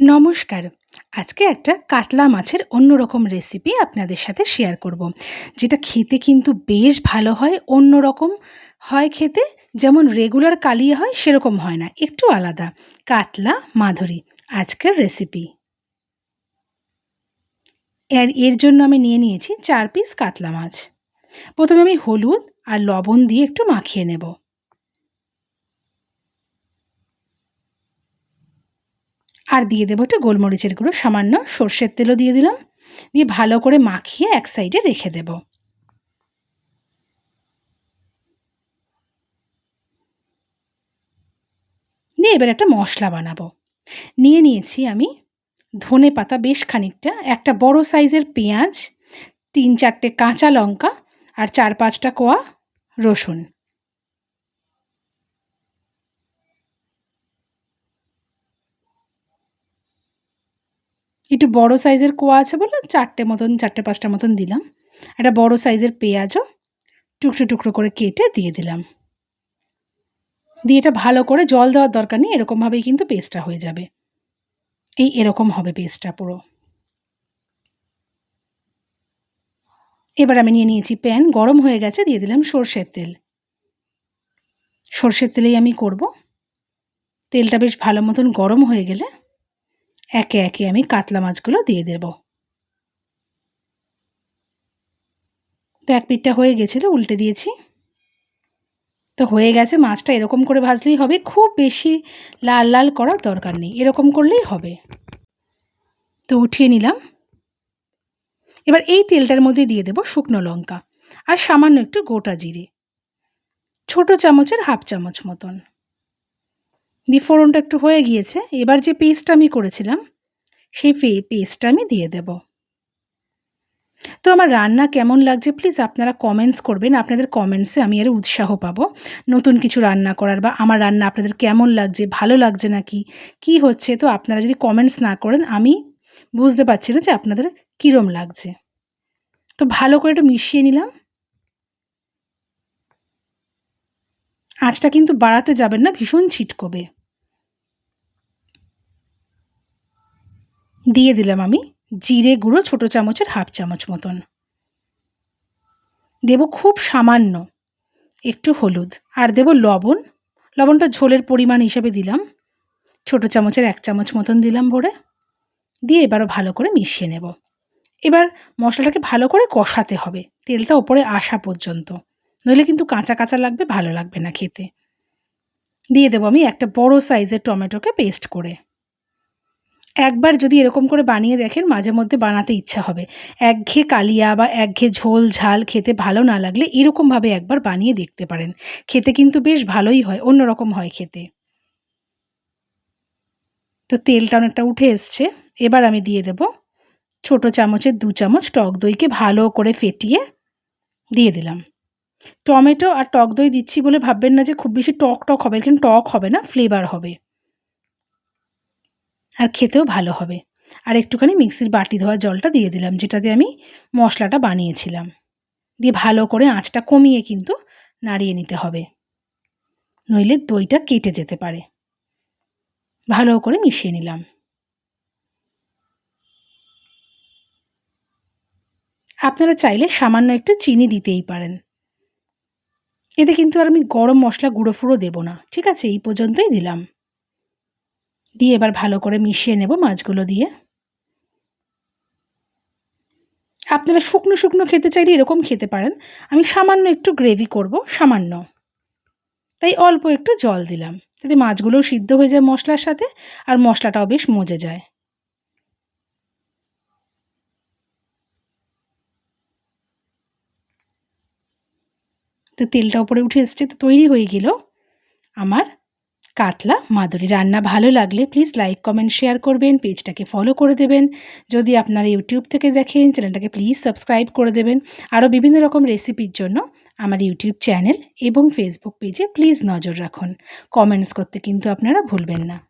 নমস্কার। আজকে একটা কাতলা মাছের অন্যরকম রেসিপি আপনাদের সাথে শেয়ার করব। যেটা খেতে কিন্তু বেশ ভালো হয় অন্য রকম হয় খেতে, যেমন রেগুলার কালিয়া হয় সেরকম হয় না, একটু আলাদা। কাতলা মাধুরী, আজকের রেসিপি এর এর জন্য আমি নিয়ে নিয়েছি চার পিস কাতলা মাছ। প্রথমে আমি হলুদ আর লবণ দিয়ে একটু মাখিয়ে নেব। আর দিয়ে দেবো একটু গোলমরিচের গুঁড়ো, সামান্য সর্ষের তেলও দিয়ে দিলাম। দিয়ে ভালো করে মাখিয়ে এক সাইডে রেখে দেব। দিয়ে এবার একটা মশলা বানাবো। নিয়ে নিয়েছি আমি ধনে পাতা বেশ খানিকটা, একটা বড় সাইজের পেঁয়াজ, তিন চারটে কাঁচা লঙ্কা আর চার পাঁচটা কোয়া রসুন। একটু বড় সাইজের কোয়া আছে বলে চারটে মতন, চারটে পাঁচটা মতন দিলাম। একটা বড় সাইজের পেঁয়াজও টুকরো টুকরো করে কেটে দিয়ে দিলাম। দিয়ে এটা ভালো করে জল দেওয়ার দরকার নেই, এরকমভাবেই কিন্তু পেস্টটা হয়ে যাবে। এই এরকম হবে পেস্টটা পুরো। এবার আমি নিয়ে নিয়েছি প্যান গরম হয়ে গেছে, দিয়ে দিলাম সর্ষের তেল। সর্ষের তেলেই আমি করব। তেলটা বেশ ভালো মতন গরম হয়ে গেলে একে একে আমি কাতলা মাছগুলো দিয়ে দেব। তো এক পিঠটা হয়ে গেছিল, উল্টে দিয়েছি। তো হয়ে গেছে, মাছটা এরকম করে ভাজলেই হবে। খুব বেশি লাল লাল করার দরকার নেই, এরকম করলেই হবে। তো উঠিয়ে নিলাম। এবার এই তেলটার মধ্যে দিয়ে দেব শুকনো লঙ্কা আর সামান্য একটু গোটা জিরে। ছোট চামচের হাফ চামচ মতন। দিয়ে ফোড়নটা একটু হয়ে গিয়েছে। এবার যে পেস্টটা আমি করেছিলাম, সেই পেস্টটা আমি দিয়ে দেব। তো আমার রান্না কেমন লাগছে প্লিজ আপনারা কমেন্টস করবেন। আপনাদের কমেন্টসে আমি আরও উৎসাহ পাবো। নতুন কিছু রান্না করার বা আমার রান্না আপনাদের কেমন লাগছে, ভালো লাগছে নাকি, কি হচ্ছে, তো আপনারা যদি কমেন্টস না করেন, আমি বুঝতে পারছি না যে আপনাদের কীরম লাগছে। তো ভালো করে একটু মিশিয়ে নিলাম। আঁচটা কিন্তু বাড়াতে যাবেন না, ভীষণ ছিটকবে। দিয়ে দিলাম আমি জিরে গুঁড়ো ছোটো চামচের হাফ চামচ মতন। দেব খুব সামান্য একটু হলুদ আর দেব লবণ। লবণটা ঝোলের পরিমাণ হিসেবে দিলাম। ছোট চামচের এক চামচ মতন দিলাম ভরে। দিয়ে এবারও ভালো করে মিশিয়ে নেব। এবার মশলাটাকে ভালো করে কষাতে হবে। তেলটা ওপরে আসা পর্যন্ত। নইলে কিন্তু কাঁচা কাঁচা লাগবে, ভালো লাগবে না খেতে। দিয়ে দেবো আমি একটা বড় সাইজের টমেটোকে পেস্ট করে। একবার যদি এরকম করে বানিয়ে দেখেন, মাঝে মধ্যে বানাতে ইচ্ছা হবে। একঘেয়ে কালিয়া বা একঘেয়ে ঝোল, ঝাল খেতে ভালো না লাগলে এরকমভাবে একবার বানিয়ে দেখতে পারেন। খেতে কিন্তু বেশ ভালোই হয়, অন্যরকম হয় খেতে। তো তেলটা অনেকটা উঠে এসছে। এবার আমি দিয়ে দেব ছোট চামচের দু চামচ টক দইকে ভালো করে ফেটিয়ে দিয়ে দিলাম। টমেটো আর টক দই দিচ্ছি বলে ভাববেন না যে খুব বেশি টক টক হবে, কিন্তু টক হবে না ফ্লেভার হবে। আর খেতেও ভালো হবে। আর একটুখানি মিক্সির বাটি ধোয়া জলটা দিয়ে দিলাম, যেটাতে আমি মশলাটা বানিয়েছিলাম। দিয়ে ভালো করে আঁচটা কমিয়ে কিন্তু নাড়িয়ে নিতে হবে। নইলে দইটা কেটে যেতে পারে। ভালো করে মিশিয়ে নিলাম। আপনারা চাইলে সামান্য একটু চিনি দিতেই পারেন। এতে কিন্তু আর আমি গরম মশলা গুঁড়ো ফুড়ো দেবো না। ঠিক আছে, এই পর্যন্তই দিলাম। দিয়ে এবার ভালো করে মিশিয়ে নেব মাছগুলো দিয়ে। আপনারা শুকনো শুকনো খেতে চাইলে এরকম খেতে পারেন। আমি সামান্য একটু গ্রেভি করব, সামান্য। তাই অল্প একটু জল দিলাম। যাতে মাছগুলোও সিদ্ধ হয়ে যায় মশলার সাথে আর মশলাটাও বেশ মজে যায়। তো তেলটা উপরে উঠে এসছে, তো তৈরি হয়ে গেল আমার কাতলা মাদুরি রান্না ভালো লাগলে প্লিজ লাইক কমেন্ট শেয়ার করবেন, পেজটাকে ফলো করে দেবেন। যদি আপনারা ইউটিউব থেকে দেখেন, চ্যানেলটাকে প্লিজ সাবস্ক্রাইব করে দেবেন। আরও বিভিন্ন রকম রেসিপির জন্য আমার ইউটিউব চ্যানেল এবং ফেসবুক পেজে প্লিজ নজর রাখুন। কমেন্টস করতে কিন্তু আপনারা ভুলবেন না।